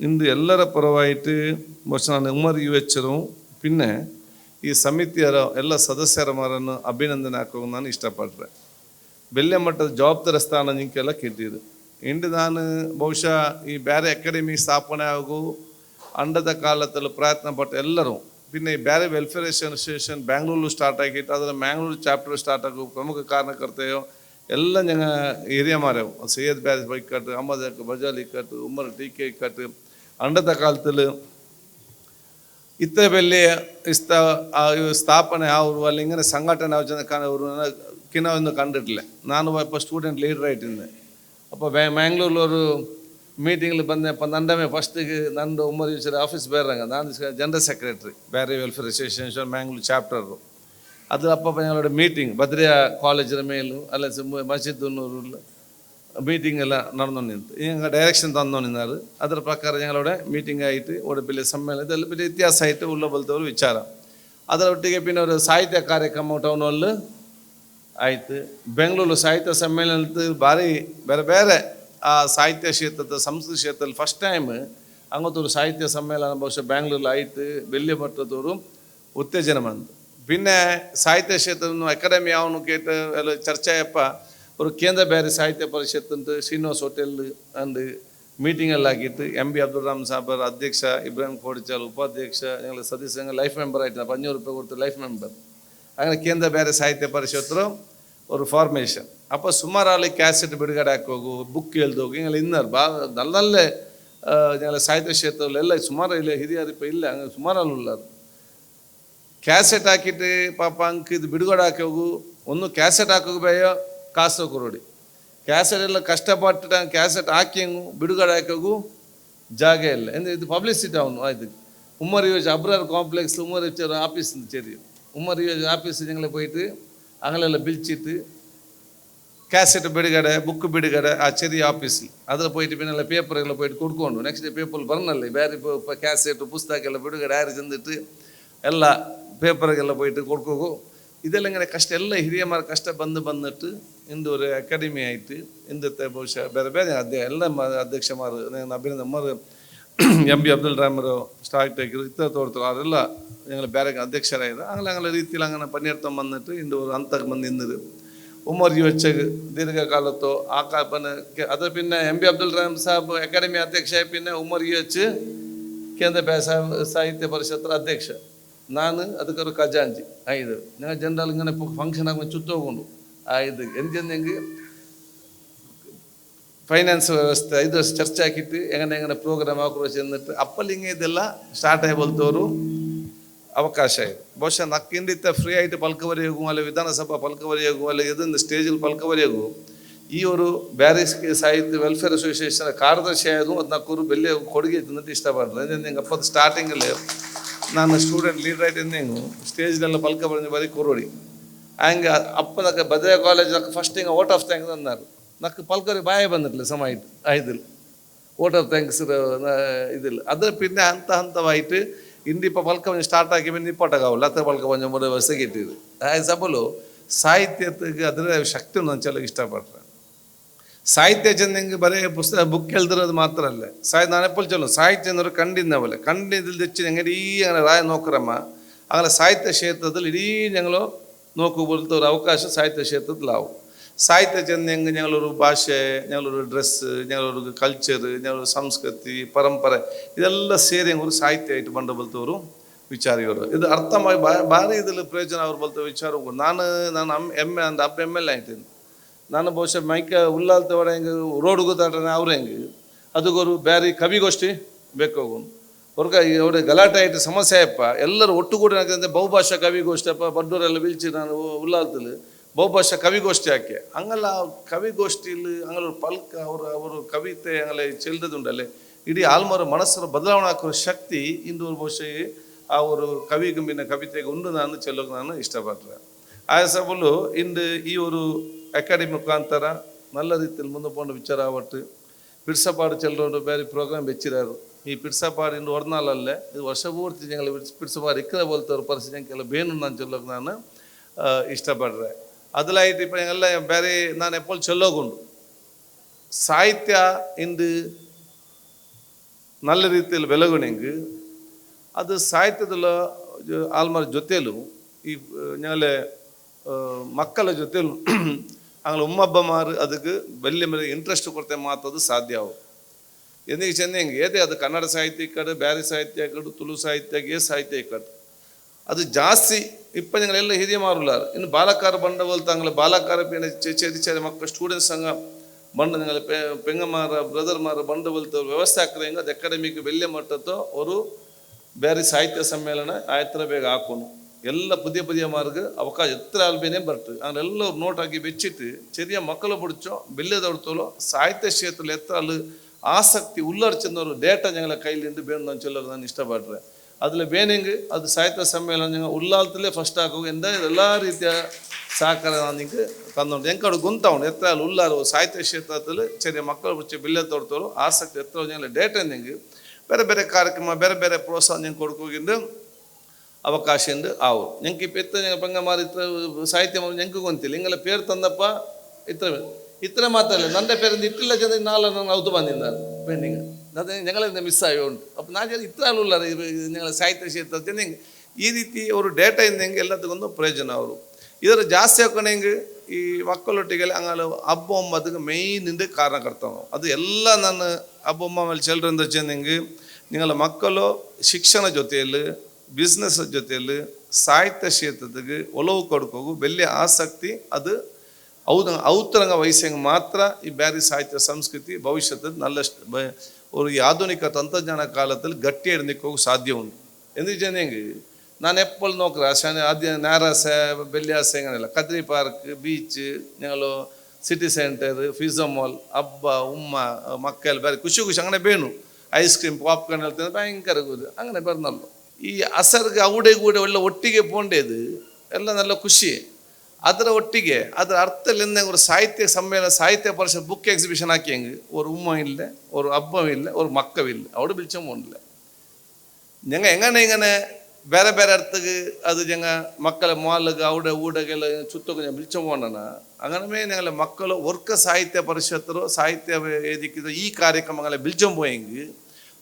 ಇಂದು ಎಲ್ಲರ ಪರವಾಯಿತು ಬಹುಶಃ ನಾನು ಉಮರ್ ಯು ಎಚ್ಚರು ಪಿನ್ನೆ ಈ ಸಮಿತಿಯರ ಎಲ್ಲ ಸದಸ್ಯರ ಮಾರನ್ನು ಅಭಿನಂದನೆ ಹಾಕೋ ನಾನು ಇಷ್ಟಪಡ್ರೆ ಬೆಲ್ಲೆ ಮಟ್ಟದ ಜವಾಬ್ದಾರಿ ಸ್ಥಾನ ನಿಂಕೆಲ್ಲ ಕೆಟ್ಟಿದ್ದು ಇಂದು ನಾನು ಬಹುಶಃ ಈ ಬೇರೆ ಅಕಾಡೆಮಿ ಸ್ಥಾಪನೆ ಆಗು ಅಂಡದ ಕಾಲದಲ್ಲಿ ಪ್ರಯತ್ನ ಪಟ್ಟು ಎಲ್ಲರೂ പിന്നെ ಈ ಬೇರೆ ವೆಲ್ಫೇರ್ ಅಸೋಸಿಯೇಷನ್ ಬ್ಯಾಂಗ್ಳೂರು ಸ್ಟಾರ್ಟ್ ಆಗಿತ್ತು ಅದರ ಮ್ಯಾಂಗ್ಳೂರು ಚಾಪ್ಟರ್ ಸ್ಟಾರ್ಟ್ ಆಗು ಪ್ರಮುಖ ಕಾರಣಕರ್ತೆಯೋ ಎಲ್ಲ ഞങ്ങ ಹಿರಿಯಮಾರವು ಸೈಯದ್ ಬ್ಯಾರಿಸ್ ಬೈಕಟ್ಟು ಅಹಮದ್ ಬಜಾಲ್ ಇಕ್ಕಟ್ಟು ಉಮರ್ ಟಿ ಕೆ ಇಕ್ಕಟ್ಟು ಅಂಡದ ಕಾಲದಲ್ಲಿ ಇತ್ತ ಬೆಲೆ ಇಸ್ತ ಆ ಇವು ಸ್ಥಾಪನೆ ಅವರು ಅಲ್ಲಿ ಹಿಂಗನೆ ಸಂಘಟನೆ ಯಾವ ಜನ ಅವರು ಕಿನ ಒಂದು ಕಂಡಿಟ್ಲೆ ನಾನು ಒಬ್ಬ ಸ್ಟೂಡೆಂಟ್ ಲೀಡರ್ ಆಯ್ತಿದ್ದೆ ಅಪ್ಪ ಬ್ಯಾ ಮ್ಯಾಂಗ್ಳೂರ್ಲವರು ಮೀಟಿಂಗ್ಲಿ ಬಂದೆಪ್ಪ ನಂದಮೆ ಫಸ್ಟಿಗೆ ನಂದು ಉಮ್ಮರ್ ಯೂಸರ್ ಆಫೀಸ್ ಬೇರೆ ನಾನು ಜನರಲ್ ಸೆಕ್ರೆಟರಿ ಬೇರೆ ವೆಲ್ಫೇರ್ ಅಸೋಸಿಯೇಷನ್ ಮ್ಯಾಂಗ್ಳೂರ್ ಚಾಪ್ಟರು ಅದು ಅಪ್ಪ ഞങ്ങളുടെ ಮೀಟಿಂಗ್ ಬದ್ರಿಯಾ ಕಾಲೇಜಿನ ಮೇಲು ಅಲ್ಲ ಮಸ್ಜಿದ್ ನೂರು ಮೀಟಿಂಗ್ ಎಲ್ಲ നടന്നു ನಿಂತು ಈಗ ಡೈರೆಕ್ಷನ್ ತಂದು ನಿಂತಾರೆ ಅದರ ಪ್ರಕಾರ ഞങ്ങളുടെ ಮೀಟಿಂಗ್ ಆಯಿತು ಒಡಪಿಲೆ ಸಮ್ಮೇಳನ ಇದೆಲ್ಲ പിന്നെ ಇತಿಹಾಸ ಆಯಿತು ಉಲ್ಲ ಬಲ್ತವರು ವಿಚಾರ ಅದರ ಒಟ್ಟಿಗೆ പിന്നെ ഒരു ಸಾಹಿತ್ಯ ಕಾರ್ಯಕ್ರಮ ಟೌನ್ ಹಾಲ್ ಆಯಿತು ಬೆಂಗಳೂರು ಸಾಹಿತ್ಯ ಸಮ್ಮೇಳನದ ಭಾರಿ ಬೇರೆ ಬೇರೆ ಆ ಸಾಹಿತ್ಯ ಕ್ಷೇತ್ರದ ಸಂಸ್ಕೃತಿ ಕ್ಷೇತ್ರದಲ್ಲಿ ಫಸ್ಟ್ ಟೈಮ್ അങ്ങനത്തൊരു സാഹിത്യ സമ്മേളനം ಬಹುಶಃ ബാംഗ്ലൂരിലായിട്ട് വലിയ മട്ടത്തോറും ഉത്തേജനം വന്നു പിന്നെ സാഹിത്യ ക്ഷേത്രത്തിൽ അക്കാദമി ആവുന്നു കേട്ട് ಎಲ್ಲ ಚರ್ಚೆಯಪ್ಪ ಅವರು ಕೇಂದ್ರ ಬ್ಯಾರಿ ಸಾಹಿತ್ಯ ಪರಿಷತ್ ಅಂತ ಶ್ರೀನಿವಾಸ್ ಹೋಟೆಲ್ ಅಂದು ಮೀಟಿಂಗ್ ಎಲ್ಲ ಆಗಿತ್ತು ಎಂ ಬಿ ಅಬ್ದುಲ್ ರಾಮ್ ಸಾಬ್ ಅಧ್ಯಕ್ಷ ಇಬ್ರಾಹಿಂ ಕೋಡಿಚಾಲ್ ಉಪಾಧ್ಯಕ್ಷ ಎಲ್ಲ ಸದಸ್ಯ ಲೈಫ್ ಮೆಂಬರ್ ಆಯ್ತು ನಾವು ಅಂಜೂರು ರೂಪಾಯಿ ಕೊಡ್ತೀವಿ ಲೈಫ್ ಮೆಂಬರ್ ಹಾಗೆ ಕೇಂದ್ರ ಬ್ಯಾರಿ ಸಾಹಿತ್ಯ ಪರಿಷತ್ರು ಅವರು ಫಾರ್ಮೇಷನ್ ಅಪ್ಪ ಸುಮಾರು ಅಲ್ಲಿ ಕ್ಯಾಸೆಟ್ ಬಿಡುಗಡೆ ಹಾಕೋಗು ಬುಕ್ ಹೇಳ್ದೋಗು ಹಿಂಗೆಲ್ಲ ಇನ್ನರು ಭಾ ಅಲ್ಲಲ್ಲೇ ಸಾಹಿತ್ಯ ಕ್ಷೇತ್ರದಲ್ಲೆಲ್ಲ ಸುಮಾರು ಇಲ್ಲ ಹಿರಿಯರಿಪ್ಪ ಇಲ್ಲ ಹಂಗೆ ಸುಮಾರು ಅಲ್ಲಿ ಉಳ್ಳರು ಕ್ಯಾಸೆಟ್ ಹಾಕಿಟ್ಟು ಪಾಪ ಅಂಕ ಇದು ಬಿಡುಗಡೆ ಹಾಕೋಗು ಒಂದು ಕ್ಯಾಸೆಟ್ ಹಾಕೋಗ್ಬೇಯೋ ಕಾಸು ಕೊರಡಿ ಕ್ಯಾಸೆಟ್ ಎಲ್ಲ ಕಷ್ಟಪಟ್ಟು ಕ್ಯಾಸೆಟ್ ಹಾಕಿಯಂಗು ಬಿಡುಗಡೆ ಹಾಕೋಗೂ ಜಾಗ ಇಲ್ಲ ಅಂದರೆ ಇದು ಪಬ್ಲಿಸಿಟಿ ಅವನು ಆಯ್ತು உமர் யோஜ் அப்ரார் காம்ப்ளெக்ஸ் உமர் யோஜ் ஆஃபீஸ் சரி. உமர் யோஜ் ஆஃபீஸ் எங்களை போயிட்டு அங்கலெல்லாம் பிழிச்சிட்டு கேசட் பிடுகடை புக்கு பிடுகடை ஆ சரி ஆஃபீஸில் அதில் போயிட்டு பின்னால் பேப்பர்களை போயிட்டு கொடுக்கணும் நெக்ஸ்ட் டே பேப்பர் பரணில்லை வேறு இப்போ இப்போ கேசட் புஸ்தகங்களை பிடுகடை யார் செஞ்சுட்டு ಎಲ್ಲ ಪೇಪರ್ಗೆಲ್ಲ போயிட்டு ಕೊಡ್ಕೋಗು ಇದೆಲ್ಲ ಕಷ್ಟ ಎಲ್ಲ ಹಿರಿಯ ಮಾರ ಕಷ್ಟ ಬಂದು ಬಂದಿಟ್ಟು ಇಂದೂರು ಅಕಾಡೆಮಿ ಆಯಿತು ಇಂದತ್ತೆ ಬಹುಶಃ ಬೇರೆ ಬೇರೆ ಅದೇ ಎಲ್ಲ ಅಧ್ಯಕ್ಷ ಮಾರು ಅಭಿನಂದ ಮಾರು ಎಂ ಬಿ ಅಬ್ದುಲ್ ರಾಮರು ಸ್ಟಾಕ್ ಟೇಕರು ಇತರ ತೋರ್ತರು ಅವರೆಲ್ಲ ಎಂಗಳ ಬೇರೆ ಅಧ್ಯಕ್ಷರಾಗಿದ್ರು ಅಂಗಲ ಅಂಗಲ ರೀತಿಯಲ್ಲಿ ಅಂಗನ ಪನ್ನೀರ್ತಂ ಬಂದಿಟ್ಟು ಇಂದು ஒரு ಹಂತಕ್ಕೆ ಬಂದು ನಿಂದರು ಉಮರ್ ಯುವಚ್ಚಗೆ ದೀರ್ಘಕಾಲತ್ತು ಆ ಕಾಪನ ಅದು pin M B Abdul Ram Sab academy ಅಧ್ಯಕ್ಷ ಪಿನ್ನ ಉಮರ್ ಯುವಚ್ ಕೇಂದ್ರ ಸಾಹಿತ್ಯ ಪರಿಷತ್ತರ ಅಧ್ಯಕ್ಷ ನಾನು ಅದಕ್ಕರು ಖಜಾಂಜಿ ಐದು ಜನರಲ್ ಇಂಗನೆ ಫಂಕ್ಷನ್ ಆಗಿ ಚುತ್ತು ಹೋಗೊಂಡು ಐದು ಎಂತೆಂದೆಂಗೆ ಫೈನಾನ್ಸ್ ವ್ಯವಸ್ಥೆ ಇದು ಚರ್ಚೆ ಹಾಕಿಟ್ಟು ಹೆಂಗನೆ ಹೆಂಗನೆ ಪ್ರೋಗ್ರಾಮ್ ಹಾಕುವ ಅಪ್ಪಲ್ಲಿ ಹಿಂಗೆ ಇದೆಲ್ಲ ಸ್ಟಾರ್ಟ್ ಆಗಿ ಬಲ್ತವರು ಅವಕಾಶ ಇದೆ. ಬಹುಶಃ ನಕ್ಕಿಂದಿತ್ತ ಫ್ರೀ ಆಯಿತು ಪಲ್ಕವರೆಗೂ ಅಲ್ಲ ವಿಧಾನಸಭಾ ಪಲ್ಕವರೆಗೂ ಅಲ್ಲ ಇದೊಂದು ಸ್ಟೇಜಲ್ಲಿ ಪಲ್ಕವರೆಗೂ ಈವರು ಒಂದು ಬ್ಯಾರಿಸ್ ಸಾಹಿತ್ಯ ವೆಲ್ಫೇರ್ ಅಸೋಸಿಯೇಷನ್ ಕಾರ್ಯದರ್ಶಿ ಆಯೋದು ಅದು ನಕ್ಕೂರು ಬೆಲ್ಲೆ ಕೊಡುಗೆ ಅಂತ ಇಷ್ಟಪಡ್ತಾರೆ. ಹೆಂಗೆ ಅಪ್ಪದ ಸ್ಟಾರ್ಟಿಂಗಲ್ಲಿ ನಾನು ಸ್ಟೂಡೆಂಟ್ ಲೀಡರ್ ಆಯ್ತು ಸ್ಟೇಜ್ನೆಲ್ಲ ಪಲ್ಕ ಬರೀ ಕೊರೋಡಿ. ఆయన అప్పు నాకు భద్రయ కాలేజ్ నాకు ఫస్ట్ ఇంకా ఓట్ ఆఫ్ థ్యాంక్స్ అన్నారు ಪಲ್ಕರಿ పలకరి బాయ్ బందట్లే సమ ఐదులు ఓట్ ಆಫ್ ಥ್ಯಾಂಕ್ಸ್ ಇದಿಲ್ಲ. ಅದರ ಪಿನ್ನೆ ಹಂತ ಹಂತವಾಯಿತು. ಇಂದಿಪ್ಪ ಪಲ್ಕ ಕೊಂಚ ಸ್ಟಾರ್ಟ್ ಆಗಿ ಮೇಲೆ ನಿಪ್ಪಟ್ಟಾಗವಲ್ಲ ಅತ್ರ ಪಲ್ಕ ಕೊಂಚ ಮೂರು ವರ್ಷ ಆಯ್ತು ಸಬಲು ಸಾಹಿತ್ಯಕ್ಕೆ ಅದರ ಶಕ್ತಿ ನಾನು ಚಲೋ ಇಷ್ಟಪಟ್ರೆ. ಸಾಹಿತ್ಯ ಚಂದಂಗೆ ಬರೀ ಪುಸ್ತಕ ಬುಕ್ ಹೇಳ್ದಿರೋದು ಮಾತ್ರ ಅಲ್ಲ. ಸಾಹಿತ್ಯ, ನಾನು ಎಪ್ಪಲ್ ಚಲೋ, ಸಾಹಿತ್ಯ ಚಂದ್ರು ಕಂಡಿದ್ದವಲ್ಲ ಕಂಡಿದ್ದಲ್ಲಿ ಹೆಚ್ಚು ಹೆಂಗೆ ರಾಯ ನೋಕ್ರಮ ಆಗಲ್ಲ ಸಾಹಿತ್ಯ ಕ್ಷೇತ್ರದಲ್ಲಿ ಇಡೀ ഞങ്ങളോ നോക്കു പോലത്തെ ഒരു അവകാശ സാഹിത്യ ക്ഷേത്രത്തിലാവും സാഹിത്യ ചെന്നെങ്കിൽ ഞങ്ങളൊരു ഭാഷ ഞങ്ങളൊരു ഡ്രസ്സ് ഞങ്ങളൊരു കൾച്ചർ ഞങ്ങളൊരു ಸಂಸ್ಕೃತಿ ಪರಂಪರೆ ಇದೆಲ್ಲ ಸೇರಿ ಅವರು ಸಾಹಿತ್ಯ ಬಂಡ ಬಲ್ತವರು ವಿಚಾರಿಯವರು ಇದು ಅರ್ಥವಾಗಿ ಬಾ ಭಾರಿ ಇದ್ರಲ್ಲಿ ಪ್ರಯೋಜನ ಅವ್ರು ಬಲ್ತ ವಿಚಾರ ನಾನು ನಾನು ಅಮ್ ಎಮ್ ಎ ಅಂದ ಅಪ್ಪ ಎಮ್ ಎಲ್ ಎ ಆಯ್ತೀನಿ ನಾನು ಬಹುಶಃ ಮೈಕ ಉಲ್ಲಾಲ್ತವರ ಹೆಂಗೆ ರೋಡ್ ಗೊತ್ತಾಡ್ರೆ ಅವ್ರು ಹೆಂಗೆ ಅದಕ್ಕೊರು ಬೇರೆ ಕವಿಗೋಷ್ಠಿ ಬೇಕಾಗು ಅವ್ರಿಗೆ ಅವ್ರಿಗೆ ಗಲಾಟೆ ಆಯಿತು, ಸಮಸ್ಯೆ ಆಯಪ್ಪ ಎಲ್ಲರೂ ಒಟ್ಟುಗೂಡಿ ಹಾಕಿದ್ರೆ ಬಹುಭಾಷಾ ಕವಿಗೋಷ್ಠಿಯಪ್ಪ ಬಡ್ಡೂರೆಲ್ಲ ವಿಲ್ಚಿ ನಾನು ಉಲ್ಲಾಲ್ದಲ್ಲಿ ಬಹುಭಾಷಾ ಕವಿಗೋಷ್ಠಿ ಹಾಕಿ. ಹಂಗಲ್ಲ, ಕವಿಗೋಷ್ಠಿಲಿ ಹಂಗಲ್ಲ ಪಲ್ಕ ಅವರು ಅವರು ಕವಿತೆ ಹಂಗಲ್ಲ ಚೆಲ್ಲದುಂಡಲ್ಲಿ ಇಡೀ ಆಲ್ಮರ ಮನಸ್ಸನ್ನು ಬದಲಾವಣೆ ಹಾಕೋ ಶಕ್ತಿ ಇಂದು ಬಹುಶಃ ಅವರು ಕವಿ ಗುಂಬಿನ ಕವಿತೆಗೆ ಉಂಡು ನಾನು, ಚೆಲ್ಲೋಕೆ ನಾನು ಇಷ್ಟಪಟ್ಟರೆ ಆಯ ಸಬಲು ಇಂದು ಈ ಒಂದು ಅಕಾಡೆಮಿ ಮುಖಾಂತರ, ನಲ್ಲ ರೀತಿಯಲ್ಲಿ ಮುಂದೆ ಪೋಂಡ ವಿಚಾರ ಆವಟ್ಟು ಬಿಡ್ಸಪಾಡು ಚೆಲ್ಲೋರು ಬೇರೆ ಪ್ರೋಗ್ರಾಮ್ ಬೆಚ್ಚಿರಾರು. ಈ ಬಿಡ್ಸಪ್ಪ ಇನ್ನು ಹೊರನಾಲ್ ಅಲ್ಲೇ ಇದು ವರ್ಷ ಪೂರ್ತಿ ಜಂಗಲ ಬಿಡ್ಸಪ್ಪ ಇಕ್ಕಲ ಬೋಲ್ತವ್ರ ಪರಿಸ್ಥಿತಿ ಜಂಕೆಲ್ಲ ಬೇನು ನಾನು ಚೊಲ್ಲೋಕೆ ನಾನು ಇಷ್ಟಪಡ್ರೆ ಅದಲಾಯ್ತು ಇಪ್ಪ ಎಲ್ಲ ಬೇರೆ ನಾನು ಎಪ್ಪಲ್ ಚೊಲ್ಲೋಗುಂಡು ಸಾಹಿತ್ಯ ಇಂದು நல்ல ரீதியில் விலகுனெங்கு அது சாகித்யத்தில் ஆல்மார் ஜொத்தேலு ಈ ഞങ്ങളെ ಮಕ್ಕಳ ಜೊತೆ ಅಂಗಳ ಉಮ್ಮಬ್ಬ ಮಾರು ಅದಕ್ಕೆ ಬೆಲ್ಲಿ ಮೇಲೆ ಇಂಟ್ರೆಸ್ಟ್ ಕೊರತೆ ಮಾತದು ಸಾಧ್ಯ ಆಗುತ್ತೆ ఎందుకు చెంది ఏదే ಅದು ಕನ್ನಡ ಸಾಹಿತ್ಯ ಈ ಕಡೆ ಬೇರೆ ಸಾಹಿತ್ಯ ಕಡೆ ತುಳು ಸಾಹಿತ್ಯ ಏ ಸಾಹಿತ್ಯ ಈ ಕಡೆ ಅದು ಜಾಸ್ತಿ ಇಪ್ಪ ನಿಂಗಳೆಲ್ಲ ಹಿರಿಯ ಮಾರುಲಾರ ಇನ್ನು ಬಾಲಕಾರ ಬಂಡವಾಳ ತಂಗಳ ಬಾಲಕಾರ ಪೇಣ ಚೇರಿ ಚೇರಿ ಮಕ್ಕಳ ಸ್ಟೂಡೆಂಟ್ಸ್ ಹಂಗ ಬಂಡ ನಿಂಗಳ ಪೆಂಗಮಾರ ಬ್ರದರ್ ಮಾರ ಬಂಡವಾಳದ ವ್ಯವಸ್ಥೆ ಹಾಕಿದ್ರೆ ಹಿಂಗೆ ಅದು ಅಕಾಡೆಮಿಗೆ ವೆಲ್ಲೆ ಮಟ್ಟದ್ದು ಅವರು ಬೇರೆ ಸಾಹಿತ್ಯ ಸಮ್ಮೇಳನ ಆಯ್ತರ ಬೇಗ ಹಾಕೋನು ಎಲ್ಲ ಪುದಿಯ ಪುದಿಯ ಮಾರ್ಗ ಅವಕಾಶ ಎತ್ತರ ಆಲ್ಬೇನೆ ಬರ್ತದೆ ಅವ್ರೆಲ್ಲ ನೋಟ್ ಹಾಕಿ ಬೆಚ್ಚಿಟ್ಟು ಚೆರಿಯ ಮಕ್ಕಳು ಬಿಡ್ಚೋ ಬೆಲ್ಲೆದವ್ರು ತೋಲೋ ಸಾಹಿತ್ಯ ಕ್ಷೇತ್ರದಲ್ಲಿ ಎತ್ತರ ಅಲ್ಲಿ ಆಸಕ್ತಿ ಉಲ್ಲರ್ಚಿನವರು ಡೇಟ ಜಂಗಲ ಕೈಲಿಂದು ಬೇನು ನಾನು ಚೊಲ್ಲರು ನಾನು ಇಷ್ಟಪಟ್ಟರೆ ಅದರಲ್ಲಿ ಬೇನೆಂಗೆ ಅದು ಸಾಹಿತ್ಯ ಸಮ್ಮೇಳನ ಉಲ್ಲಾಲ್ತಲೇ ಫಸ್ಟ್ ಹಾಕೋ ಎಂದ ಎಲ್ಲ ರೀತಿಯ ಸಹಕಾರ ನನಗೆ ತಂದು ಎಂಕಡು ಗುಂತ ಉಂಡು ಎತ್ತರ ಉಲ್ಲಾರು ಸಾಹಿತ್ಯ ಕ್ಷೇತ್ರದಲ್ಲಿ ಚರಿ ಮಕ್ಕಳ ಬಿಚ್ಚು ಬಿಲ್ಲೆ ತೋರ್ತವರು ಆಸಕ್ತಿ ಎತ್ತರ ಜಂಗಲ ಡೇಟ ನಿಂಗೆ ಬೇರೆ ಬೇರೆ ಕಾರ್ಯಕ್ರಮ ಬೇರೆ ಬೇರೆ ಪ್ರೋತ್ಸಾಹ ನಿಂಗೆ ಕೊಡ್ಕೋಗಿಂದು ಅವಕಾಶ ಎಂದು ಆವು ಎಂಕಿ ಪೆತ್ತ ಪಂಗ ಮಾರಿ ಸಾಹಿತ್ಯ ಎಂಕು ಗೊಂತಿಲ್ಲ ಹಿಂಗೆಲ್ಲ ಪೇರು ತಂದಪ್ಪ ಇತ್ರ ഇത്ര മാത്രമല്ല എൻ്റെ പേരെന്ന് ഇത്തില്ല ചെന്ന് ഇന്നാളെന്ന് ഔത്ത് വന്നിരുന്നാണ് പെണ്ണിങ് അത് ഞങ്ങളെന്താ മിസ്സായോ ഉണ്ട് അപ്പം ನಾನು ಹೇಳಿದ ಇತ್ತರಲ್ಲ ഞങ്ങളെ ಸಾಹಿತ್ಯ ಕ್ಷೇತ್ರ ನಿಂಗೆ ಈ ರೀತಿ ಅವರು ಡೇಟಾ ಇಂದ ಹೆಂಗೆ ಎಲ್ಲದಕ್ಕೊಂದು ಪ್ರಯೋಜನ ಅವರು ಇದರ ಜಾಸ್ತಿ ಹಾಕೊಂಡು ಹೆಂಗೆ ಈ ಮಕ್ಕಳೊಟ್ಟಿಗೆಲ್ಲ ಹಂಗಾಲ ಹಬ್ಬ ಒಮ್ಮದಕ್ಕೆ ಮೈನ್ ಇಂದ ಕಾರಣಕರ್ತವ ಅದು ಎಲ್ಲ ನಾನು ಹಬ್ಬ ಒಮ್ಮಲ್ಲಿ ಚೆಲ್ರಂದ ಚೆನ್ನಿಂಗ್ ನಿಂಗಲ ಮಕ್ಕಳು ಶಿಕ್ಷಣ ಜೊತೆಯಲ್ಲಿ ಬಿಸ್ನೆಸ್ ಜೊತೆಯಲ್ಲಿ ಸಾಹಿತ್ಯ ಕ್ಷೇತ್ರದಾಗ ಒಲವು ಕೊಡ್ಕೋಗು ಬೆಲ್ಲಿ ಆಸಕ್ತಿ ಅದು ಔದ ಔತರಂಗ ವಯಸ್ಸಿಗೆ ಮಾತ್ರ ಈ ಬ್ಯಾರಿ ಸಾಹಿತ್ಯ ಸಂಸ್ಕೃತಿ ಭವಿಷ್ಯದ ನಲ್ಲಷ್ಟು ಬ ஒரு ಈ ಆಧುನಿಕ ತಂತ್ರಜ್ಞಾನ ಕಾಲದಲ್ಲಿ ಗಟ್ಟಿ ಹಿಡ್ಲಿಕ್ಕೆ ಸಾಧ್ಯ ಉಂಟು ಎಂದಿಗೆ ಜನಂಗೆ ನಾನು ಎಪ್ಪಲ್ ನೋಕ್ರ ಶನಿ ಆದ್ಯ ನಾರಾಸ ಬೆಳ್ಳಿಯಾಸ ಹೆಂಗನೆಲ್ಲ ಕದ್ರಿ ಪಾರ್ಕ್ ಬೀಚ್ ഞങ്ങള് ಸಿಟಿ ಸೆಂಟರ್ ಫಿಝಾ ಮಾಲ್ ಹಬ್ಬ ಉಮ್ಮ ಮಕ್ಕಳು ಬೇರೆ ಖುಷಿ ಖುಷಿ ಅಂಗನೆ ಬೇಣು ಐಸ್ ಕ್ರೀಮ್ ಪಾಪ್ಕಾರ್ನ್ ಹೇಳ್ತಾರೆ ಭಯಂಕರ ಕೂದು ಅಂಗನೆ ಬರ್ನಲ್ಲ ಈ ಅಸರ್ಗೆ ಅವಡೆ ಕೂಡ ಒಳ್ಳೆ ಒಟ್ಟಿಗೆ ಪೋಂಡೇದು ಎಲ್ಲ നല്ല ಖುಷಿ ಅದರ ಒಟ್ಟಿಗೆ ಅದರ ಅರ್ಥಲಿಂದ ಒಂದು ಸಾಹಿತ್ಯ ಸಮ್ಮೇಳನ ಸಾಹಿತ್ಯ ಪರಿಷತ್ ಬುಕ್ ಎಕ್ಸಿಬಿಷನ್ ಹಾಕಿಯಂಗೆ ஒரு உம்மா இல்லை ஒரு அப்பம் இல்லை ஒரு மக்கள் இல்லை அவடு பிடிச்சமும் இல்லை எங்கள் எங்கன எங்கன ಬೇರೆ ಬೇರೆ ಅರ್ಥಕ್ಕೆ ಅದು ಜಂಗ ಮಕ್ಕಳ ಮಾಲ್ಗೆ ಅವಡ ಊಡಗೆಲ್ಲ ಸುತ್ತಕ್ಕೆ ಬಿಲ್ಚಮೋಣನ ಅಂಗನಮೇ ನೆಂಗಲ ಮಕ್ಕಳು ವರ್ಕ ಸಾಹಿತ್ಯ ಪರಿಷತ್ತರು ಸಾಹಿತ್ಯ ವೇದಿಕೆ ಈ ಕಾರ್ಯಕ್ರಮಗಳ ಬಿಲ್ಚಂ போயங்கு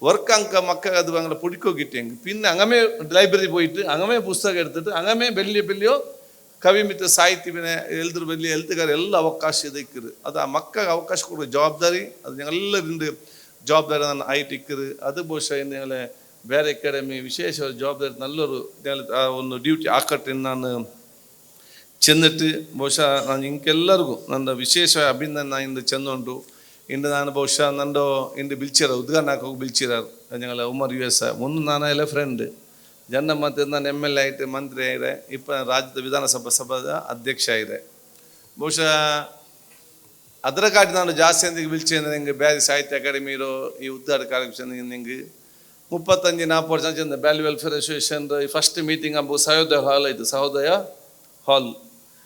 ஒர்க் அங்க மக்கள் அது அவங்களை பிடிக்கோக்கிட்டேங்க பின் அங்கமே லைப்ரரி போயிட்டு அங்கமே புஸ்தகம் எடுத்துட்டு அங்கமே பெல்லியோ பெல்லியோ ಕವಿ ಮಿತ್ರ ಸಾಹಿತ್ಯವಿನ ಎಲ್ದ್ರ ಬೆಳ್ಳಿ ಎಲ್ತಗಾರ ಎಲ್ಲ ಅವಕಾಶ ಇದಕ್ಕಿರು ಅದು ಆ ಮಕ್ಕಳಿಗೆ ಅವಕಾಶ ಕೊಡುವ ಜವಾಬ್ದಾರಿ ಅದು ഞങ്ങളെല്ലാവരുടെ ಜವಾಬ್ದಾರಿ ನಾನು ಆಯ್ತು ಇಕ್ಕರು ಅದು ಬಹುಶಃ ഞങ്ങളെ ಬೇರೆ ಅಕಾಡೆಮಿ ವಿಶೇಷ ಜವಾಬ್ದಾರಿ ನಲ್ಲೊರು ഞങ്ങൾ ಆ ಒಂದು ಡ್ಯೂಟಿ ಆಕಟ್ಟಿನ ನಾನು ಚೆಂದಿಟ್ಟು ಬಹುಶಃ ನಾನು ಇಂಕೆಲ್ಲರಿಗೂ ನನ್ನ ವಿಶೇಷ ಅಭಿನಂದನೆ ಇಂದು ಚೆಂದುಂಟು ಇಂದು ನಾನು ಬಹುಶಃ ನಂದು ಇಂದು ಬಿಲ್ಚಿರ ಉದ್ಘಾಟನೆ ಹಾಕೋಗಿ ಬಿಲ್ಚಿರಾರು ഞങ്ങളെ ಉಮರ್ ಯು ಎಸ್ ಮುಂದೆ ನಾನು ಎಲ್ಲ ಫ್ರೆಂಡ್ ಜನ ಮತ್ತೆ ನಾನು ಎಂ ಎಲ್ ಎ ಐತೆ ಮಂತ್ರಿ ಆಗಿದೆ, ಇಪ್ಪ ರಾಜ್ಯದ ವಿಧಾನಸಭಾ ಸಭಾದ ಅಧ್ಯಕ್ಷ ಆಗಿದೆ. ಬಹುಶಃ ಅದರ ಕಾಟಿ ನಾನು ಜಾಸ್ತಿ ಅಂದಿಗೆ ಬಿಲ್ಚಿ ಅಂದರೆ ನಿಂಗೆ ಬ್ಯಾರಿ ಸಾಹಿತ್ಯ ಅಕಾಡೆಮಿ ಇರೋ ಈ ಉದ್ಧಾರ ಕಾರ್ಯಕ್ರಮ ನಿಂಗೆ ಮುಪ್ಪತ್ತಂಜು ನಾಲ್ಕು ವರ್ಷ ಚಂದ ಬ್ಯಾಲಿ ವೆಲ್ಫೇರ್ ಅಸೋಸಿಯೇಷನ್ ಈ ಫಸ್ಟ್ ಮೀಟಿಂಗ್ ಅಂಬ ಸಹೋದಯ ಹಾಲ್ ಆಯಿತು, ಸಹೋದಯ ಹಾಲ್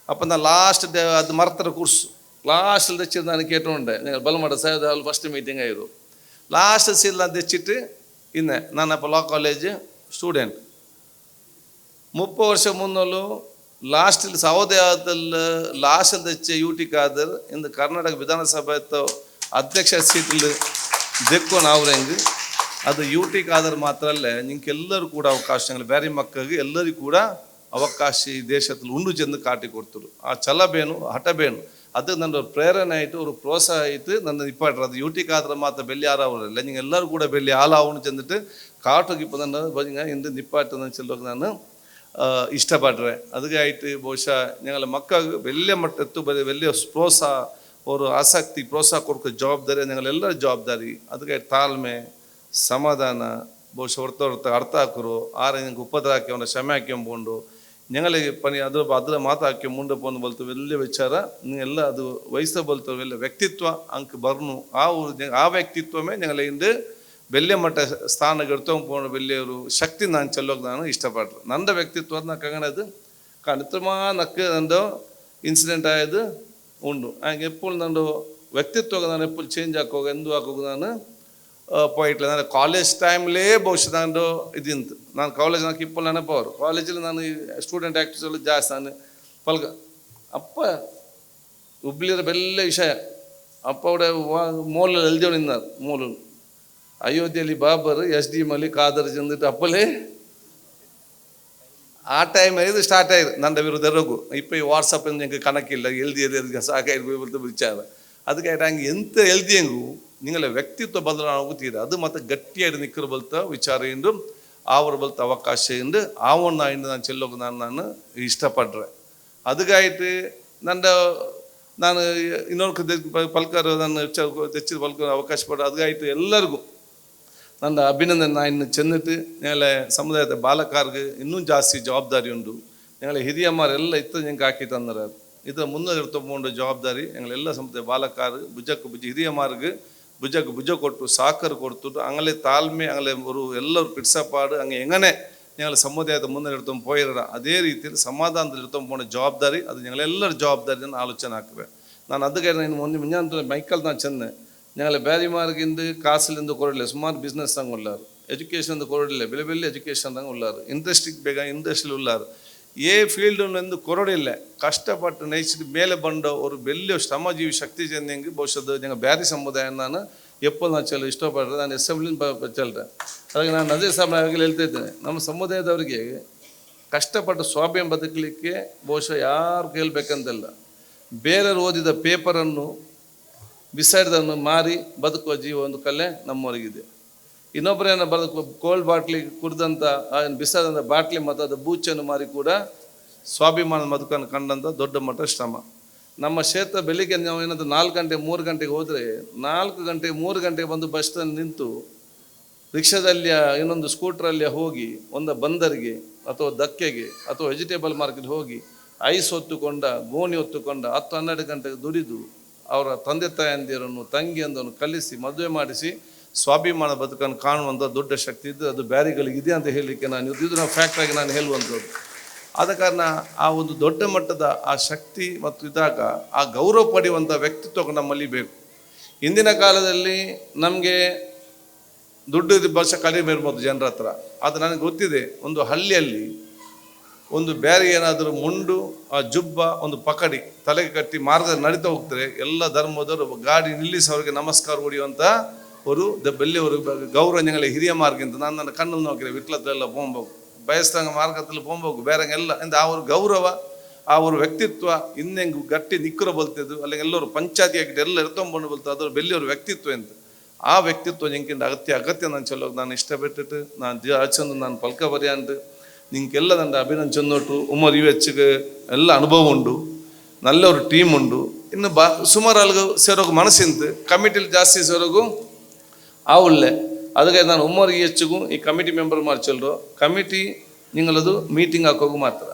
ಅಪ್ಪ ನಾನು ಲಾಸ್ಟ್ ಅದು ಮರ್ತರ ಕೂರ್ಸು. ಲಾಸ್ಟ್ ತೆಚ್ಚಿದ್ದು ನಾನು ಕೇಟುಂಡೆ ನೀವು ಬಲಮಾಡ ಸಹೋದಯ ಹಾಲ್ ಫಸ್ಟ್ ಮೀಟಿಂಗ್ ಆಯಿರು ಲಾಸ್ಟ್ ಸೀಲ್ ತೆಚ್ಚಿಟ್ಟು ಇನ್ನೆ ನಾನಪ್ಪ ಲಾ ಕಾಲೇಜ್ ಸ್ಟೂಡೆಂಟ್ ಮುಪ್ಪು ವರ್ಷ ಮುನ್ನಲು ಲಾಸ್ಟಿಲ್ ಸಹೋದಯದಲ್ಲಿ ಲಾಸ್ಟ್ ತೆಚ್ಚೆ ಯು ಟಿ ಖಾದರ್, ಇಂದು ಕರ್ನಾಟಕ ವಿಧಾನಸಭೆ ಅಧ್ಯಕ್ಷ ಸೀಟ್ಲ್ ದೆಕ್ಕೋನ್ ಅವ್ರಂಗೆ ಅದು ಯು ಟಿ ಖಾದರ್ ಮಾತ್ರ ಅಲ್ಲ, ನಿಂಗೆಲ್ಲರೂ ಕೂಡ ಅವಕಾಶಗಳು ಬೇರೆ ಮಕ್ಕಳಿಗೆ ಎಲ್ಲರಿಗೂ ಕೂಡ ಅವಕಾಶ ಈ ದೇಶದಲ್ಲಿ ಉಂಡು ಚೆಂದು ಕಾಟಿ ಕೊಡ್ತರು. ಆ ಛಲಬೇನು ಹಠಬೇನು ಅದು ನನ್ನ ಪ್ರೇರಣೆ ಆಯಿತು ಅವರು ಪ್ರೋತ್ಸಾಹ ಆಯಿತು. ನನ್ನ ಇಪ್ಪಾಟ್ರು ಅದು ಯು ಟಿ ಮಾತ್ರ ಬೆಳ್ಳಿ ಆರಾವಲ್ಲ ನೀವು ಎಲ್ಲರೂ ಕೂಡ ಬೆಳ್ಳಿ ಆಲಾವಣು ಚೆಂದಿಟ್ಟು ಕಾಟೋಗಿ ಇಪ್ಪ ನನ್ನ ಬಜಿಂಗ ಇಂದು ನಿಪ್ಪಾಟ್ಟು ನನ್ನ ನಾನು ಇಷ್ಟಪಡ್ರೆ ಅದಕ್ಕೆ ಆಯ್ತು, ಬಹುಶಃ ಞಂಗ ಮಕ್ಕ ವೆಲ್ಲೆ ಮಟ್ಟತ್ತು ಬರೀ ವೆಲ್ಲೆ ಪ್ರೋತ್ಸಾಹ, ಅವರು ಆಸಕ್ತಿ, ಪ್ರೋತ್ಸಾಹ ಕೊಡ್ಕೋ ಜವಾಬ್ದಾರಿ ನಂಗಲ್ಲೆಲ್ಲರ ಜವಾಬ್ದಾರಿ. ಅದಕ್ಕೆ ತಾಳ್ಮೆ, ಸಮಾಧಾನ, ಬಹುಶಃ ಹೊರತ ಹೊರತ ಅರ್ಥ ಹಾಕರು ಆರ ನಿಂಗೆ ಉಪದ್ರ ಹಾಕಿವನ ಕ್ಷಮೆ ಹಾಕ್ಯಂಬೋಂಡು ನಂಗಲಿಗೆ ಪನಿ ಅದ್ರ ಅದ್ರ ಮಾತು ಹಾಕಿ ಮುಂದೆ ಬಂದು ಬಲ್ತು ವೆಲ್ಲೆ ವಿಚಾರ ನೀವೆಲ್ಲ ಅದು ವಹಿಸಬಲ್ತು ವೆಲ್ಲ ವ್ಯಕ್ತಿತ್ವ, ಅಂಕ ಬರ್ನು, ಆ ಊರು, ಆ ವ್ಯಕ್ತಿತ್ವಮೇ ಬೆಲ್ಲೆ ಮಟ್ಟ ಸ್ಥಾನಕ್ಕೆ ಎಡ್ತೊಂಡು போன ಬೆಲ್ಲೆಯವರು ಶಕ್ತಿ ನಾನು ಚೆಲ್ಲೋಕೆ ನಾನು ಇಷ್ಟಪಟ್ರು ನಂದ ವ್ಯಕ್ತಿತ್ವ ನಾನು ಕಂಗಣದು ಕಣಿತಮಾ ನಕ್ಕ ನಂದು ಇನ್ಸಿಡೆಂಟ್ ಆಯದು ಉಂಡು ಹಂಗೆ ಎಪ್ಪಳು ನಂದು ವ್ಯಕ್ತಿತ್ವ ನಾನು ಎಪ್ಪಳು ಚೇಂಜ್ ಹಾಕೋಗ ಎಂದು ಹಾಕೋಗ ನಾನು പോയിട്ടില്ല ನಾನು ಕಾಲೇಜ್ ಟೈಮ್ಲೇ ಬಹುಶಃ ನಾನು ಇದಿಂತು ನಾನು ಕಾಲೇಜ್ నాకు ఇప్పుడు ನೆನಪವರು ಕಾಲೇಜಲ್ಲಿ ನಾನು ಸ್ಟೂಡೆಂಟ್ ಆ್ಯಕ್ಟಿವ್ಸಲ್ಲಿ ಜಾಸ್ತಿ ನಾನು ಪಲ್ಗ ಅಪ್ಪ ಹುಬ್ಳಿರ ಬೆಲ್ಲ ವಿಷಯ ಅಪ್ಪ ಅವಡೆ ಮೂಲ ಎಲ್ದೇವ್ ನಿಂದಾರು ಮೂಲ ಅಯೋಧ್ಯೆಯಲ್ಲಿ ಬಾಬರ್ ಎಸ್ ಡಿ ಮಲ್ಲಿ ಕಾದರ್ ಚಂದಿಟ್ಟು ಅಪ್ಪಲೇ ಆ ಟೈಮ್ ಇದು ಸ್ಟಾರ್ಟ್ ಆಯ್ತು ನನ್ನ ವಿರುದ್ಧ ರಘು. ಇಪ್ಪ ವಾಟ್ಸಪ್ ಎಂಗೆ ಕಣಕ್ಕಿಲ್ಲ ಎಲ್ದಿ ಎದು ಸಾಕಾಯ್ತು ವಿಚಾರ. ಅದಕ್ಕೆ ನಂಗೆ ಎಂತ ಎಲ್ದಿಯಂಗು ನಿಂಗಳ ವ್ಯಕ್ತಿತ್ವ ಬದಲಾವಣೆ ಆಗುತ್ತೀರ? ಅದು ಮತ್ತು ಗಟ್ಟಿಯಾಗಿ ನಿಕ್ಕರು ಬಲ್ತ ವಿಚಾರ ಎಂದು ಆವರ ಬಲ್ತ ಅವಕಾಶ ಎಂದು ಆವಣ್ಣ ಇಂದು ನಾನು ಚೆಲ್ಲೋಕೆ ನಾನು ನಾನು ಇಷ್ಟಪಡ್ರೆ. ಅದಕ್ಕಾಯ್ತು ನನ್ನ ನಾನು ಇನ್ನೊಂದು ಪಲ್ಕರು ನನ್ನ ಪಲ್ಕ ಅವಕಾಶ ಪಡ ಅದಕ್ಕಾಯ್ತು ಎಲ್ಲರಿಗೂ ನನ್ನ ಅಭಿನಂದನೆ ನಾನು ಚೆನ್ನಿಟ್ಟು ನೇಳೆ ಸಮುದಾಯದ ಬಾಲಕಾರ್ಗೆ ಇನ್ನೂ ಜಾಸ್ತಿ ಜವಾಬ್ದಾರಿ ಉಂಡು ನೇಳೆ ಹಿರಿಯಮ್ಮರೆಲ್ಲ ಇತ್ತ ಹೆಂಗೆ ಹಾಕಿ ತಂದ್ರೆ ಇದರ ಮುನ್ನಗಡೆ ತೊಗೊಂಡು ಜವಾಬ್ದಾರಿ ಎಂಗಳೆಲ್ಲ ಸಮುದಾಯ ಬಾಲಕಾರ ಭುಜಕ್ಕೆ ಭುಜ ಹಿರಿಯಮ್ಮರಿಗೆ ಭುಜಕ್ಕೆ ಭುಜ ಕೊಟ್ಟು ಸಾಕರ್ ಕೊಡ್ತು ಅಂಗಲೇ ತಾಳ್ಮೆ ಅಂಗಲೇ ஒரு ಎಲ್ಲರೂ பிடிச்சப்பாடு அங்கே எங்கனே ഞങ്ങൾ സമുദായത്തെ മുന്നിലെടുത്തും പോയിടണം അതേ രീതിയിൽ സമാധാനത്തിലെടുത്തും പോണ ജവാബ്ദാരി അത് ഞങ്ങളെല്ലാവരും ജവാബ്ദാരി ഞാൻ ആലോചന ആക്കുക ഞാൻ അത് കാരണം മുന്നേ ഞാൻ മൈക്കൽ നാ ചെന്ന് ನಾನು ಚೆನ್ನೆ ഞങ്ങളെ ಬ್ಯಾರಿಮಾರ್ಗಿಂದ ಕಾಸಲಿಂದ ಕೊರಡಿಲ್ಲ ಸುಮಾರು ಬಿಸ್ನೆಸ್ ತಂಗ ಉಳ್ಳಾರು ಎಜುಕೇಷನ್ ಕೊರಡಿಲ್ಲ ಬೆಲೆ ಬೆಲೆ ಎಜುಕೇಷನ್ ತಂಗ ಉಳ್ಳಾರು ಇಂಡಸ್ಟ್ರಿಗೆ ಬೇಗ ಇಂಡಸ್ಟ್ರಿಯಲ್ಲಿ ಉಳ್ಳಾರು ಏ ಫೀಲ್ಡ್ ಎಂದು ಕೊರಡಿಲ್ಲ ಕಷ್ಟಪಟ್ಟು ನೈಸಿಟ್ಟು ಮೇಲೆ ಬಂದ ஒரு ಬೆಲ್ಲ ಶ್ರಮಜೀವಿ ಶಕ್ತಿ ಚೆಂದಂಗೆ ಬಹುಶಃ ഞങ്ങൾ ಬ್ಯಾರಿ ಸಮುದಾಯ ನಾನು ಎಪ್ಪೋ ನಾನು ಚೆಲ್ಲ ಇಷ್ಟಪಡ್ರೆ ನಾನು ಅಸೆಂಬ್ಲಿನ ಚೆಲ್ರೆ ಅದಕ್ಕೆ ನಾನು ನಜೀರ್ ಸಾಹೇಬ್ ನಾವಾಗಲೇ ಹೇಳ್ತಾ ಇದ್ದೇನೆ ನಮ್ಮ ಸಮುದಾಯದವರಿಗೆ ಕಷ್ಟಪಟ್ಟು ಸ್ವಾಭಿಮಾನ ಬದುಕಲಿಕ್ಕೆ ಬಹುಶಃ ಯಾರು ಕೇಳಬೇಕಂತಿಲ್ಲ ಬೇರೆಯವರು ಓದಿದ ಪೇಪರನ್ನು ಬಿಸಾಡಿದನ್ನು ಮಾರಿ ಬದುಕುವ ಜೀವ ಒಂದು ಕಲೆ ನಮ್ಮವರಿಗಿದೆ. ಇನ್ನೊಬ್ಬರೇನ ಬದುಕು ಕೋಲ್ಡ್ ಬಾಟ್ಲಿ ಕುಡ್ದಂಥ ಬಿಸಾಡಿದಂಥ ಬಾಟ್ಲಿ ಮತ್ತು ಅದು ಬೂಚನ್ನು ಮಾರಿ ಕೂಡ ಸ್ವಾಭಿಮಾನ ಬದುಕನ್ನು ಕಂಡಂಥ ದೊಡ್ಡ ಮಟ್ಟ ಶ್ರಮ. ನಮ್ಮ ಕ್ಷೇತ್ರ ಬೆಳಿಗ್ಗೆ ನಾವು ಏನಾದರೂ ನಾಲ್ಕು ಗಂಟೆ, ಮೂರು ಗಂಟೆಗೆ ಹೋದರೆ ನಾಲ್ಕು ಗಂಟೆ, ಮೂರು ಗಂಟೆಗೆ ಬಂದು ಬಸ್ ನಿಂತು ರಿಕ್ಷಾದಲ್ಲಿ ಇನ್ನೊಂದು ಸ್ಕೂಟ್ರಲ್ಲಿ ಹೋಗಿ ಒಂದು ಬಂದರಿಗೆ ಅಥವಾ ದಕ್ಕೆಗೆ ಅಥವಾ ವೆಜಿಟೇಬಲ್ ಮಾರ್ಕೆಟ್ ಹೋಗಿ ಐಸ್ ಹೊತ್ತುಕೊಂಡ, ಗೋಣಿ ಹೊತ್ತುಕೊಂಡ ಹತ್ತು ಹನ್ನೆರಡು ಗಂಟೆಗೆ ದುಡಿದು ಅವರ ತಂದೆ ತಾಯಂದಿರನ್ನು ತಂಗಿಯಂದನ್ನು ಕಲಿಸಿ ಮದುವೆ ಮಾಡಿಸಿ ಸ್ವಾಭಿಮಾನ ಬದುಕನ್ನು ಕಾಣುವಂಥ ದೊಡ್ಡ ಶಕ್ತಿ ಇದ್ದು ಅದು ಬ್ಯಾರಿಗಳಿಗಿದೆ ಅಂತ ಹೇಳಲಿಕ್ಕೆ ನಾನು ಇದು- ನಾವು ಫ್ಯಾಕ್ಟ್ ಆಗಿ ನಾನು ಹೇಳುವಂಥದ್ದು. ಆದ ಕಾರಣ ಆ ಒಂದು ದೊಡ್ಡ ಮಟ್ಟದ ಆ ಶಕ್ತಿ ಮತ್ತು ಇದ್ದಾಗ ಆ ಗೌರವ ಪಡೆಯುವಂಥ ವ್ಯಕ್ತಿತ್ವ ನಮ್ಮಲ್ಲಿ ಬೇಕು. ಇಂದಿನ ಕಾಲದಲ್ಲಿ ನಮಗೆ ದುಡ್ಡು ಭಾಷೆ ಕಡಿಮೆ ಇರ್ಬೋದು ಜನರ ಹತ್ರ. ಅದು ನನಗೆ ಗೊತ್ತಿದೆ, ಒಂದು ಹಳ್ಳಿಯಲ್ಲಿ ಒಂದು ಬೇರೆ ಏನಾದರೂ ಮುಂಡು, ಆ ಜುಬ್ಬ, ಒಂದು ಪಕಡಿ ತಲೆಗೆ ಕಟ್ಟಿ ಮಾರ್ಗ ನಡೀತಾ ಹೋಗ್ತಾರೆ, ಎಲ್ಲ ಧರ್ಮದವರು ಗಾಡಿ ನಿಲ್ಲಿಸಿ ಅವರಿಗೆ ನಮಸ್ಕಾರ ಹೊಡಿಯುವಂಥ ಅವರು ದ ಬೆಲ್ಲಿಯವರು ಗೌರಂಜಗಳ ಹಿರಿಯ ಮಾರ್ಗ ಅಂತ ನಾನು ನನ್ನ ಕಣ್ಣು ನೋಕಿದೆ ವಿಟ್ಲತ್ತೆಲ್ಲ ಪೋಂಬೋಗು ಬಯಸ್ತಂಗ ಮಾರ್ಗದಲ್ಲಿ ಎಲ್ಲ ಬೇರೆಲ್ಲ ಎಂದು ಅವ್ರ ಗೌರವ ಅವ್ರ ವ್ಯಕ್ತಿತ್ವ, ಇನ್ನೆಂಗು ಗಟ್ಟಿ ನಿಕ್ಕರು ಬಲ್ತಿದ್ದು ಅಲ್ಲಿ ಎಲ್ಲರೂ ಪಂಚಾಯತಿ ಆಗಿಟ್ಟು ಎಲ್ಲ ಎರ್ತೊಂಬಂಡು ಬಲ್ತು ಅದ್ರ ಬೆಲ್ಲಿಯವ್ರ ವ್ಯಕ್ತಿತ್ವ ಅಂತ ಆ ವ್ಯಕ್ತಿತ್ವ ನಿಂಕಿಂದ ಅಗತ್ಯ ಅಗತ್ಯ ನಾನು ಚಲೋ ನಾನು ಇಷ್ಟಪಟ್ಟಿಟ್ಟು, ನಾನು ಆಚಂದು ನಾನು ಪಲ್ಕ ಬರೆಯಂಟು നിങ്ങൾക്കെല്ലാതുണ്ട് അഭിനം ചെന്നോട്ടു ഉമ്മ ഈ വെച്ച് എല്ലാ ಅನುಭವമുണ്ട് നല്ലൊരു ടീമുണ്ട് ಇನ್ನು ಬ ಸುಮಾರು ಅಲ್ಲಿಗೆ ಸೇರೋಕೆ ಮನಸ್ಸಿಂತ ಕಮಿಟಿಲಿ ಜಾಸ್ತಿ ಸೇರೋಕು ಆವುಳ್ಳೆ ಅದಕ್ಕೆ ನಾನು ಉಮ್ಮರ್ ಈ ಹೆಚ್ಚಿಗೂ ಈ ಕಮಿಟಿ ಮೆಂಬರ್ ಮಾರ್ಚಲ್ರು ಕಮಿಟಿ ನಿಂಗಳದು ಮೀಟಿಂಗ್ ಹಾಕೋಕು ಮಾತ್ರ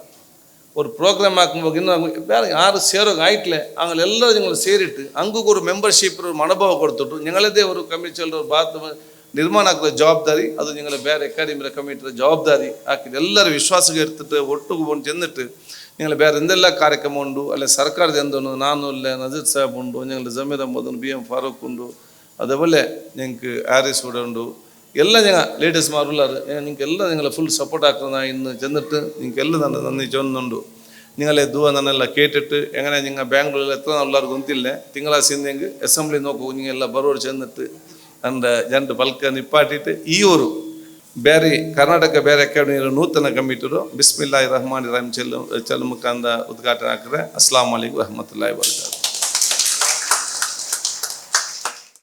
ஒரு ப்ரோக்ராம் ஆக்கும்போது இன்னும் வேறு யாரும் சேரவங்க ஆயிட்டல அவங்க எல்லாரும் எங்களை சேரிட்டு அங்குக்கு ஒரு மெம்பர்ஷிப் ஒரு மனபாவை கொடுத்துட்டு எங்களதே ஒரு கமிட்டி சொல்கிற பாத்ரூம் ನಿರ್ಮಾಣ ಜವಾಬ್ದಾರಿ ಅದು ನಿಂಗಳ ಬೇರೆ ಅಕಾಡೆಮಿ ಕಮಿಟಿಯ ಜವಾಬ್ದಾರಿ ಹಾಕಿದೆ ಎಲ್ಲರ ವಿಶ್ವಾಸಕ್ಕೆ ಇರ್ತಿಟ್ಟು ಒಟ್ಟಿಗೆ ಬಂದು ಚೆಂದಿಟ್ಟು നിങ്ങൾ വേറെ എന്തെല്ലാം കാര്യക്രമമുണ്ട് അല്ലെ സർക്കാർ എന്തോന്നു നാനൂല്ല നജീർ സാബ് ഉണ്ട് ഞങ്ങളുടെ ജമീർ അഹമ്മദ് ബി എം ഫാറൂഖ് ഉണ്ട് അതേപോലെ ഞങ്ങൾക്ക് ആരിസ് ഇവിടെ ഉണ്ട് എല്ലാം ഞങ്ങൾ ലേഡീസ്മാരുള്ളത് നിങ്ങൾക്ക് എല്ലാം നിങ്ങളെ ഫുൾ സപ്പോർട്ട് ആക്കുന്ന ഇന്ന് ചെന്നിട്ട് നിങ്ങൾക്ക് എല്ലാം തന്നെ നന്ദി ചൊന്നുണ്ട് നിങ്ങളെ ദുവ നന്നെല്ല കേട്ടിട്ട് എങ്ങനെ നിങ്ങൾ ബാംഗ്ലൂരിൽ എത്ര നാളുള്ളവർക്ക് ഒന്നില്ലേ തിങ്കളാഴ്ച എന്നെങ്കിൽ അസംബ്ലി നോക്കൂ നിങ്ങൾ എല്ലാം ബറോട് ചെന്നിട്ട് ಜನರು ಬಲ್ಕ ನಿಪ್ಪಾಟಿಟ್ಟು ಈ ಊರು ಬೇರೆ ಕರ್ನಾಟಕ ಬೇರೆ ಅಕಾಡೆಮಿ ನೂತನ ಕಮಿಟಿರು ಬಿಸ್ಮಿಲ್ಲಾಹಿ ರಹಮಾನ್ ರಹೀಮ್ ಚೆಲ್ಲು ಚೆಲ್ಲು ಮುಖಾಂದ ಉದ್ಘಾಟನೆ ಹಾಕಿದ್ರೆ ಅಸ್ಲಾಂ ಅಲೈಕು ರಹಮತುಲ್ಲಾಹಿ ವರ್ಕಾತು